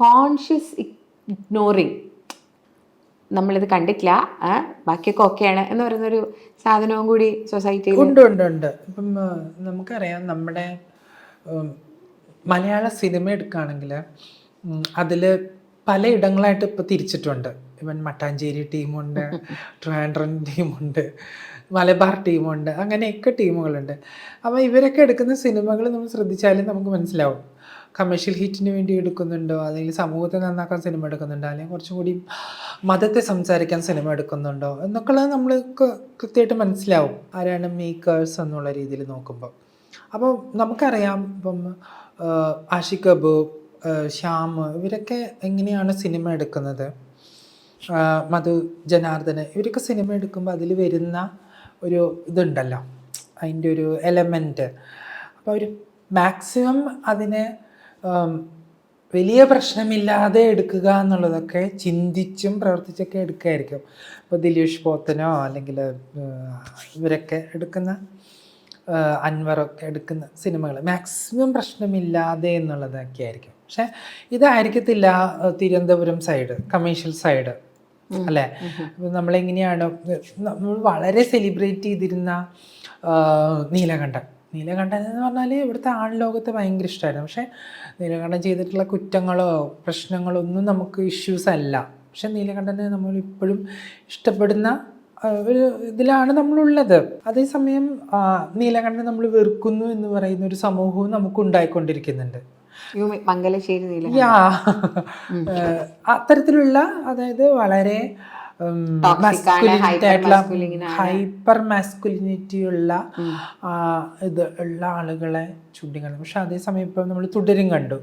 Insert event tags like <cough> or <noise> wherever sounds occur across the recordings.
Conscious ignoring നമ്മളിത് കണ്ടിട്ടില്ല. ബാക്കിയൊക്കെ ഓക്കെയാണ് എന്ന് പറയുന്നൊരു സാധനവും കൂടി സൊസൈറ്റിയിൽ ഉണ്ട് ഉണ്ട് ഉണ്ട്. ഇപ്പം നമുക്കറിയാം നമ്മുടെ മലയാള സിനിമ എടുക്കുകയാണെങ്കിൽ അതിൽ പലയിടങ്ങളായിട്ട് ഇപ്പോൾ തിരിച്ചിട്ടുണ്ട്. ഇവൻ മട്ടാഞ്ചേരി ടീമുണ്ട് <laughs> ട്രാൻഡ്രൻ ടീമുണ്ട് മലബാർ ടീമുണ്ട് അങ്ങനെയൊക്കെ ടീമുകളുണ്ട്. അപ്പോൾ ഇവരൊക്കെ എടുക്കുന്ന സിനിമകൾ നമ്മൾ ശ്രദ്ധിച്ചാലും നമുക്ക് മനസ്സിലാവും. കമേഴ്ഷ്യൽ ഹിറ്റിന് വേണ്ടി എടുക്കുന്നുണ്ടോ? അല്ലെങ്കിൽ സമൂഹത്തെ നന്നാക്കാൻ സിനിമ എടുക്കുന്നുണ്ടോ? അല്ലെങ്കിൽ കുറച്ചും കൂടി മതത്തെ സംസാരിക്കാൻ സിനിമ എടുക്കുന്നുണ്ടോ? എന്നൊക്കെയുള്ളത് നമ്മൾ കൃത്യമായിട്ട് മനസ്സിലാവും ആരാണ് മേക്കേഴ്സ് എന്നുള്ള രീതിയിൽ നോക്കുമ്പോൾ അപ്പോൾ നമുക്കറിയാം ഇപ്പം ആഷിഖ് അബു ശ്യാം ഇവരൊക്കെ എങ്ങനെയാണ് സിനിമ എടുക്കുന്നത്? മധു ജനാർദ്ദന് ഇവരൊക്കെ സിനിമ എടുക്കുമ്പോൾ അതിൽ വരുന്ന ഒരു ഇതുണ്ടല്ലോ. അതിന്റെ ഒരു എലമെന്റ് അപ്പോൾ അവർ മാക്സിമം അതിനെ വലിയ പ്രശ്നമില്ലാതെ എടുക്കുക എന്നുള്ളതൊക്കെ ചിന്തിച്ചും പ്രവർത്തിച്ചൊക്കെ എടുക്കുകയായിരിക്കും ഇപ്പോൾ ദിലീഷ് പോത്തനോ അല്ലെങ്കിൽ ഇവരൊക്കെ എടുക്കുന്ന അൻവറൊക്കെ എടുക്കുന്ന സിനിമകൾ മാക്സിമം പ്രശ്നമില്ലാതെ എന്നുള്ളതൊക്കെ ആയിരിക്കും. പക്ഷെ ഇതായിരിക്കത്തില്ല തിരുവനന്തപുരം സൈഡ് കമേഴ്ഷ്യൽ സൈഡ് അല്ലേ? നമ്മളെങ്ങനെയാണ് നമ്മൾ വളരെ സെലിബ്രേറ്റ് ചെയ്തിരുന്ന നീലകണ്ഠം. നീലകണ്ഠൻ നീലകണ്ഠൻ എന്ന് പറഞ്ഞാൽ ഇവിടുത്തെ ആൺലോകത്ത് ഭയങ്കര ഇഷ്ടമായിരുന്നു പക്ഷേ നീലകണ്ഠൻ ചെയ്തിട്ടുള്ള കുറ്റങ്ങളോ പ്രശ്നങ്ങളോ ഒന്നും നമുക്ക് ഇഷ്യൂസ് അല്ല. പക്ഷെ നീലകണ്ഠനെ നമ്മൾ ഇപ്പോഴും ഇഷ്ടപ്പെടുന്ന ഒരു ഇതിലാണ് നമ്മളുള്ളത്. അതേസമയം നീലകണ്ഠനെ നമ്മൾ വെറുക്കുന്നു എന്ന് പറയുന്ന ഒരു സമൂഹവും നമുക്ക് ഉണ്ടായിക്കൊണ്ടിരിക്കുന്നുണ്ട് മംഗലശ്ശേരി നീല യാ. അത്തരത്തിലുള്ള അതായത് വളരെ ആണ്. ഹൈപ്പർ മാസ്കുലിനിറ്റി ഉള്ള ഇത് ഉള്ള ആളുകളെ ചൂണ്ടിക്കാണും. പക്ഷെ അതേസമയം ഇപ്പം നമ്മൾ തുടരും കണ്ടു.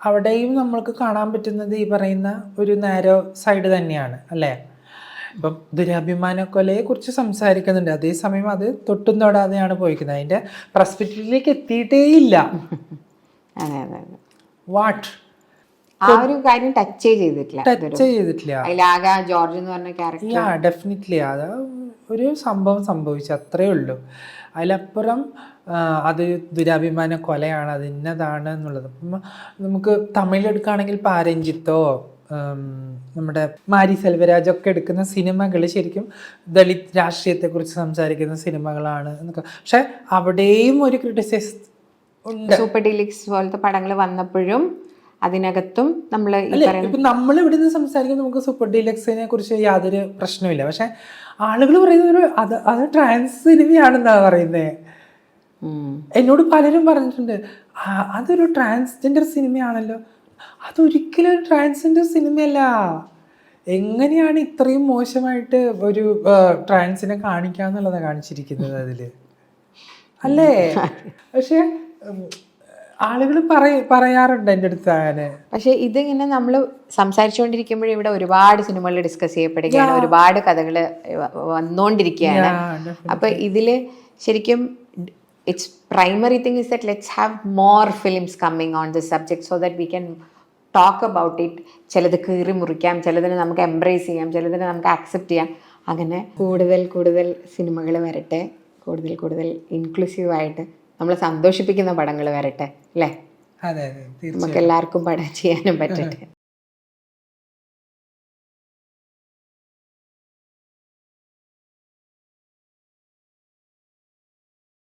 അവിടെയും നമ്മൾക്ക് കാണാൻ പറ്റുന്നത് ഈ പറയുന്ന ഒരു നേരോ സൈഡ് തന്നെയാണ് അല്ലേ? ഇപ്പം ദുരാഭിമാന കൊലയെ കുറിച്ച് സംസാരിക്കുന്നുണ്ട്. അതേസമയം അത് തൊട്ടും തൊടാതെയാണ് പോയിക്കുന്നത് അതിന്റെ പ്രസ്പെക്റ്റീവിലേക്ക് <laughs> അതെ അതെ വാട്ട് ആ ഒരു കാര്യം ടച്ചേ ചെയ്തിട്ടില്ല. ടച്ച് ചെയ്തിട്ടില്ല. അതിലാകെ ആ ജോർജ് എന്ന് പറഞ്ഞ ക്യാരക്ടർ യാ ഡെഫിനറ്റ്ലി അത് ഒരു സംഭവം സംഭവിച്ചു അത്രേ ഉള്ളൂ. അതിലപ്പുറം അത് ദുരാഭിമാന കൊലയാണ് അത് ഇന്നതാണ് എന്നുള്ളത്. അപ്പം നമുക്ക് തമിഴെടുക്കുകയാണെങ്കിൽ പാരഞ്ചിത്തോ നമ്മുടെ മാരി സെൽവരാജ് ഒക്കെ എടുക്കുന്ന സിനിമകൾ ശരിക്കും ദളിത് രാഷ്ട്രീയത്തെക്കുറിച്ച് സംസാരിക്കുന്ന സിനിമകളാണ് എന്നൊക്കെ. പക്ഷെ അവിടെയും ഒരു ക്രിട്ടിസൈസ് ഉണ്ട്. സൂപ്പർ ഡിലിക്സ് പോലത്തെ പടങ്ങൾ വന്നപ്പോഴും അതിനകത്തും നമ്മൾ നമ്മൾ ഇവിടെ നിന്ന് സംസാരിക്കുമ്പോൾ നമുക്ക് സൂപ്പർ ഡീലക്സിനെ കുറിച്ച് യാതൊരു പ്രശ്നമില്ല പക്ഷെ ആളുകൾ പറയുന്നത് ഒരു അത് അത് ട്രാൻസ് സിനിമയാണെന്നാ പറയുന്നത്. എന്നോട് പലരും പറഞ്ഞിട്ടുണ്ട്. അതൊരു ട്രാൻസ്ജെൻഡർ സിനിമയാണല്ലോ അതൊരിക്കലും ഒരു ട്രാൻസ്ജെൻഡർ സിനിമയല്ല എങ്ങനെയാണ് ഇത്രയും മോശമായിട്ട് ഒരു ട്രാൻസിനെ കാണിക്കാന്നുള്ളതാണ് കാണിച്ചിരിക്കുന്നത് അതിൽ. അല്ലേ? പക്ഷെ ആളുകൾ പറയ പറയാറുണ്ട് എന്റെ അടുത്ത് അങ്ങനെ. പക്ഷെ ഇതിങ്ങനെ നമ്മൾ സംസാരിച്ചുകൊണ്ടിരിക്കുമ്പോഴും ഇവിടെ ഒരുപാട് സിനിമകൾ ഡിസ്കസ് ചെയ്യപ്പെടുകയാണ്. ഒരുപാട് കഥകൾ വന്നുകൊണ്ടിരിക്കുകയാണ് അപ്പൊ ഇതിൽ ശരിക്കും it's primary thing is that let's have more films coming on this subject so that we can talk about it ചിലത് കീറി മുറിക്കാം ചിലതിനെ നമുക്ക് എംബ്രേസ് ചെയ്യാം ചിലതിനെ നമുക്ക് ആക്സെപ്റ്റ് ചെയ്യാം. അങ്ങനെ കൂടുതൽ കൂടുതൽ സിനിമകൾ വരട്ടെ. കൂടുതൽ കൂടുതൽ ഇൻക്ലൂസീവായിട്ട് നമ്മളെ സന്തോഷിപ്പിക്കുന്ന പടങ്ങൾ വരട്ടെ അല്ലേ? നമുക്ക് എല്ലാവർക്കും പടം ചെയ്യാനും പറ്റട്ടെ.